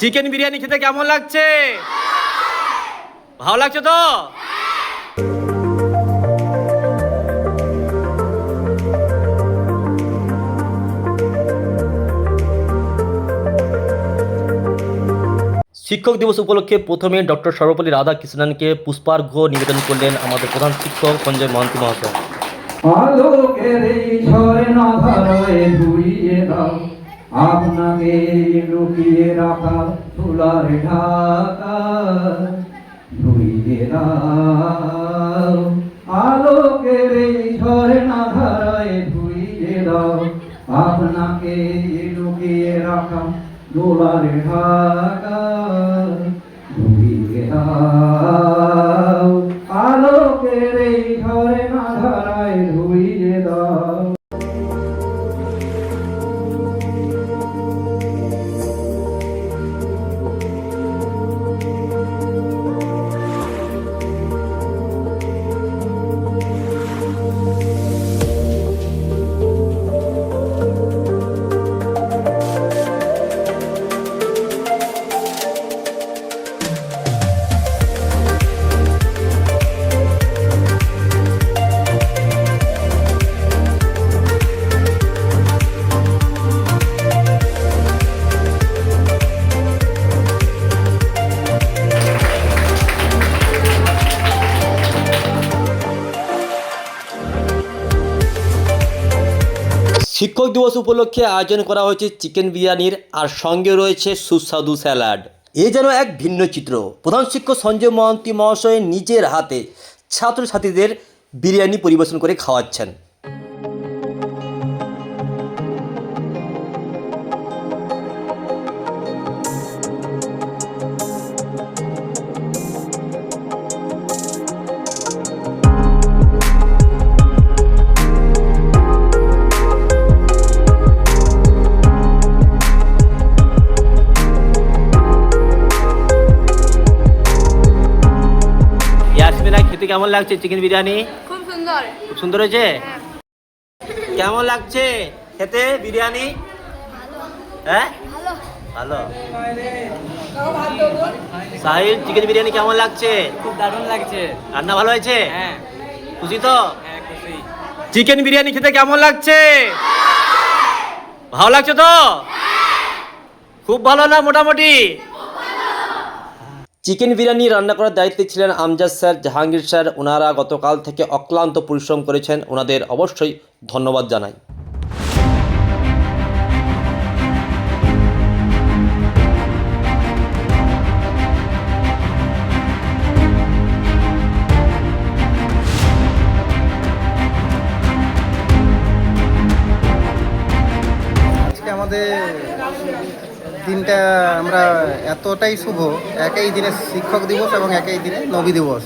Chicken biryani খেতে কেমন লাগছে? ভালো লাগছে তো? শিক্ষক দিবস উপলক্ষে প্রথমে ডক্টর সর্বপল্লী রাধাকৃষ্ণনকে পুষ্পার্ঘ নিবেদন করলেন আমাদের প্রধান শিক্ষক সঞ্জয় মহান্তি মহাশয়। আলোকের এই দাও। আপনাকে লুকিয়ে রাখা ফুলার ঢাকা, ধুইয়ে দাও। আলোকের এই ঝর্ণা ধারায় ধুইয়ে দাও। আপনাকে লুকিয়ে রাখা দোলার ঢাকা, ধুইয়ে দাও। আলোকের এই না ধারায় ধুইয়ে দাও। শিক্ষক দিবস উপলক্ষে আয়োজন করা হয়েছে চিকেন বিরিয়ানির আর সঙ্গে রয়েছে সুস্বাদু স্যালাড। এ যেন এক ভিন্ন চিত্র। প্রধান শিক্ষক সঞ্জয় মহান্তি মহাশয় নিজের হাতে ছাত্রছাত্রীদের বিরিয়ানি পরিবেশন করে খাওয়াচ্ছেন। খেতে কেমন লাগছে? চিকেন বিরিয়ানি? খুব সুন্দর। খুব সুন্দর হয়েছে? কেমন লাগছে খেতে বিরিয়ানি? হ্যাঁ? ভালো। সাহিল চিকেন বিরিয়ানি কেমন লাগছে? খুব দারুণ লাগছে। রান্না ভালো হয়েছে? হ্যাঁ। খুশি তো? হ্যাঁ খুশি। চিকেন বিরিয়ানি খেতে কেমন লাগছে? ভালো লাগছে তো? খুব ভালো না মোটামুটি? চিকেন বিরিয়ানি রান্না করার দায়িত্বে ছিলেন আমজাদ স্যার, জাহাঙ্গীর স্যার। ওনারা গতকাল থেকে অক্লান্ত পরিশ্রম করেছেন। ওনাদের অবশ্যই ধন্যবাদ জানাই। আমাদের দিনটা আমরা এতটাই শুভ, একই দিনে শিক্ষক দিবস এবং একই দিনে নবী দিবস।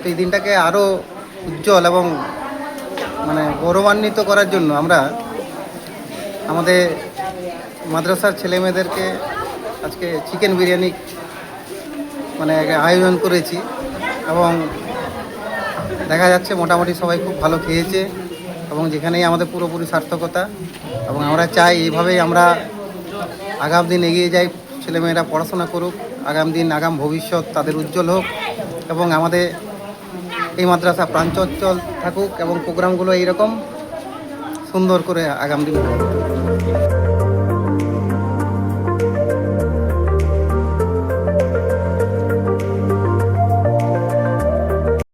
তো এই দিনটাকে আরও উজ্জ্বল এবং মানে গৌরবান্বিত করার জন্য আমরা আমাদের মাদ্রাসার ছেলেমেয়েদেরকে আজকে চিকেন বিরিয়ানি মানে আয়োজন করেছি এবং দেখা যাচ্ছে মোটামুটি সবাই খুব ভালো খেয়েছে এবং যেখানেই আমাদের পুরোপুরি সার্থকতা এবং আমরা চাই এইভাবেই আমরা আগাম দিন এগিয়ে যাই, ছেলেমেয়েরা পড়াশোনা করুক, আগাম দিন আগাম ভবিষ্যৎ তাদের উজ্জ্বল হোক এবং আমাদের এই মাদ্রাসা প্রাঞ্চল থাকুক এবং প্রোগ্রামগুলো এইরকম সুন্দর করে আগাম দিন।